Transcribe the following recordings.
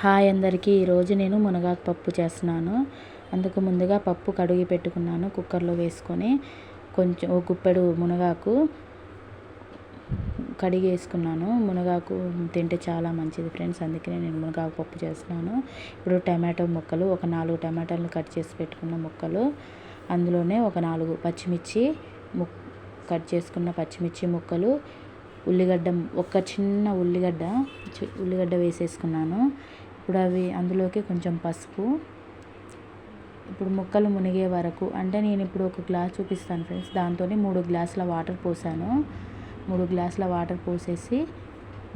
Hi అందరికీ. ఈరోజు నేను మునగాకు పప్పు చేస్తున్నాను. అందుకు ముందుగా పప్పు కడిగి పెట్టుకున్నాను కుక్కర్లో వేసుకొని. కొంచెం ఒక గుప్పెడు మునగాకు కడిగి వేసుకున్నాను. మునగాకు తింటే చాలా మంచిది ఫ్రెండ్స్. అందుకనే నేను మునగాకు పప్పు చేస్తున్నాను. ఇప్పుడు టమాటో ముక్కలు ఒక నాలుగు టమాటాలను కట్ చేసి పెట్టుకున్న ముక్కలు. అందులోనే ఒక నాలుగు పచ్చిమిర్చి ముక్ కట్ చేసుకున్న పచ్చిమిర్చి ముక్కలు. ఉల్లిగడ్డ ఒక చిన్న ఉల్లిగడ్డ ఉల్లిగడ్డ వేసేసుకున్నాను. ఇప్పుడు అవి అందులోకి కొంచెం పసుపు. ఇప్పుడు ముక్కలు మునిగే వరకు అంటే నేను ఇప్పుడు ఒక గ్లాస్ చూపిస్తాను ఫ్రెండ్స్. దాంతో మూడు గ్లాసుల వాటర్ పోసాను. మూడు గ్లాసుల వాటర్ పోసేసి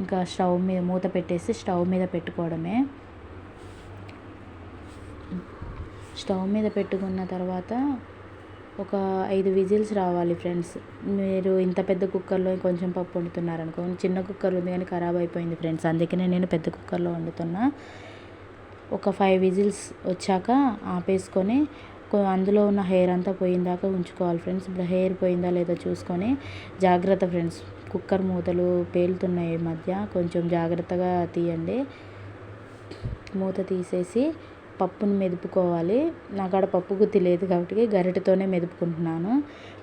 ఇంకా స్టవ్ మీద మూత పెట్టేసి స్టవ్ మీద పెట్టుకోవడమే. స్టవ్ మీద పెట్టుకున్న తర్వాత ఒక ఐదు విజిల్స్ రావాలి ఫ్రెండ్స్. మీరు ఇంత పెద్ద కుక్కర్లో కొంచెం పప్పు వండుతున్నారనుకో చిన్న కుక్కర్ ఉంది కానీ ఖరాబ్ అయిపోయింది ఫ్రెండ్స్. అందుకనే నేను పెద్ద కుక్కర్లో వండుతున్నా. ఒక ఫైవ్ విజిల్స్ వచ్చాక ఆపేసుకొని అందులో ఉన్న హెయిర్ అంతా పోయిందాక ఉంచుకోవాలి ఫ్రెండ్స్ ఇప్పుడు హెయిర్ పోయిందా లేదా చూసుకొని జాగ్రత్త ఫ్రెండ్స్ కుక్కర్ మూతలు పేలుతున్నాయి ఈ మధ్య. కొంచెం జాగ్రత్తగా తీయండి. మూత తీసేసి పప్పును మెదుపుకోవాలి. నాకాడ పప్పు గుత్తి లేదు కాబట్టి గరిటతోనే మెదుపుకుంటున్నాను.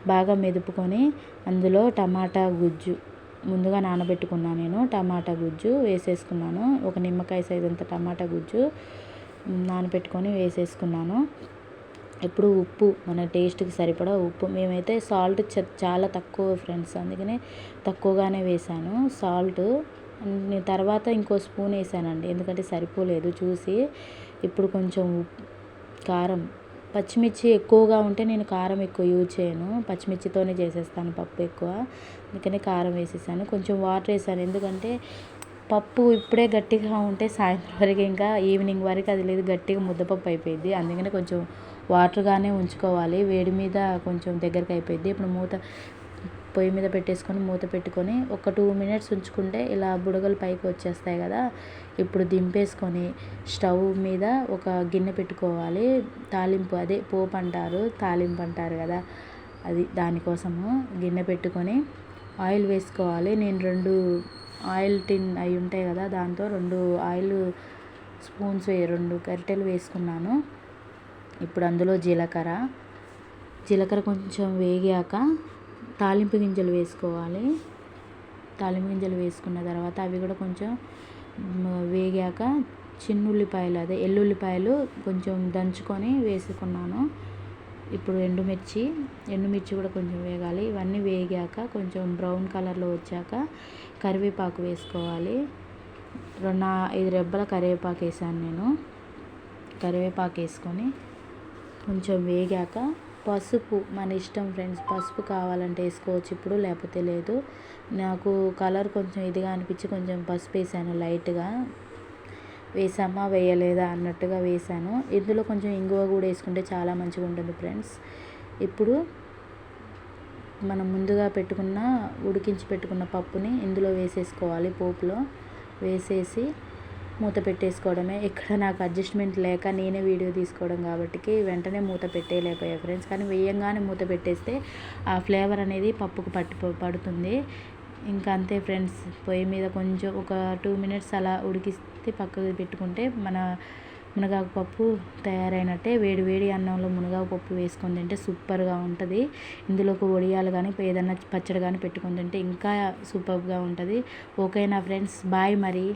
బాగా మెదుపుకొని అందులో టమాటా గుజ్జు ముందుగా నానబెట్టుకున్నాను నేను టమాటా గుజ్జు వేసేసుకున్నాను. ఒక నిమ్మకాయ సైజ్ అంత టమాటా గుజ్జు నానబెట్టుకొని వేసేసుకున్నాను. ఇప్పుడు ఉప్పు మన టేస్ట్కి సరిపడా ఉప్పు. మేమైతే సాల్ట్ చాలా తక్కువ ఫ్రెండ్స్. అందుకనే తక్కువగానే వేసాను సాల్ట్. తర్వాత ఇంకో స్పూన్ వేసానండి. ఎందుకంటే సరిపోలేదు చూసి. ఇప్పుడు కొంచెం కారం పచ్చిమిర్చి ఎక్కువగా ఉంటే నేను కారం ఎక్కువ యూజ్ చేయను. పచ్చిమిర్చితోనే చేసేస్తాను పప్పు ఎక్కువ. అందుకనే కారం వేసేసాను. కొంచెం వాటర్ వేసాను. ఎందుకంటే పప్పు ఇప్పుడే గట్టిగా ఉంటే సాయంత్రం వరకు ఇంకా ఈవినింగ్ వరకు అది లేదు. గట్టిగా ముద్దపప్పు అయిపోయింది అందుకనే కొంచెం వాటర్గానే ఉంచుకోవాలి. వేడి మీద కొంచెం దగ్గరికి అయిపోయింది ఇప్పుడు మూత పొయ్యి మీద పెట్టేసుకొని మూత పెట్టుకొని ఒక టూ మినిట్స్ ఉంచుకుంటే ఇలా బుడగలు పైకి వచ్చేస్తాయి కదా. ఇప్పుడు దింపేసుకొని స్టవ్ మీద ఒక గిన్నె పెట్టుకోవాలి. తాలింపు అదే పోపు అంటారు తాలింపు అంటారు కదా. అది దానికోసము గిన్నె పెట్టుకొని ఆయిల్ వేసుకోవాలి. నేను రెండు ఆయిల్ టిన్ అవి ఉంటాయి కదా దాంతో రెండు ఆయిల్ స్పూన్స్ రెండు గరిటెలు వేసుకున్నాను. ఇప్పుడు అందులో జీలకర్ర. జీలకర్ర కొంచెం వేగాక తాలింపు గింజలు వేసుకోవాలి. తాలింపు గింజలు వేసుకున్న తర్వాత అవి కూడా కొంచెం వేగాక చిన్న ఉల్లిపాయలు అదే ఎల్లుల్లిపాయలు కొంచెం దంచుకొని వేసుకున్నాను. ఇప్పుడు ఎండుమిర్చి ఎండుమిర్చి కూడా కొంచెం వేగాలి. ఇవన్నీ వేగాక కొంచెం బ్రౌన్ కలర్లో వచ్చాక కరివేపాకు వేసుకోవాలి. రెండు ఐదు రెబ్బల కరివేపాకు వేసాను నేను. కరివేపాకు వేసుకొని కొంచెం వేగాక పసుపు మన ఇష్టం ఫ్రెండ్స్ పసుపు కావాలంటే వేసుకోవచ్చు ఇప్పుడు లేకపోతే లేదు. నాకు కలర్ కొంచెం ఇదిగా అనిపించి కొంచెం పసుపు వేసాను లైట్గా. వేసామా వేయలేదా అన్నట్టుగా వేసాను. ఇందులో కొంచెం ఇంగువ కూడా వేసుకుంటే చాలా మంచిగా ఉంటుంది ఫ్రెండ్స్. ఇప్పుడు మనం ముందుగా పెట్టుకున్న ఉడికించి పెట్టుకున్న పప్పుని ఇందులో వేసేసుకోవాలి పోపులో. వేసేసి మూత పెట్టేసుకోవడమే. ఇక్కడ నాకు అడ్జస్ట్మెంట్ లేక నేనే వీడియో తీసుకోవడం కాబట్టి వెంటనే మూత పెట్టేయలేకపోయా ఫ్రెండ్స్. కానీ వేయంగానే మూత పెట్టేస్తే ఆ ఫ్లేవర్ అనేది పప్పుకు పట్టు పడుతుంది. ఇంకా అంతే ఫ్రెండ్స్. పొయ్యి మీద కొంచెం ఒక టూ మినిట్స్ అలా ఉడికిస్తే పక్కకు పెట్టుకుంటే మన మునగాకు పప్పు తయారైనట్టే. వేడి వేడి అన్నంలో మునగాకు పప్పు వేసుకొని తింటే సూపర్గా ఉంటుంది. ఇందులోకి వడియాలు కానీ ఏదైనా పచ్చడి కానీ పెట్టుకొని తింటే ఇంకా సూపర్గా ఉంటుంది. ఓకేనా ఫ్రెండ్స్? బాయ్ మరి.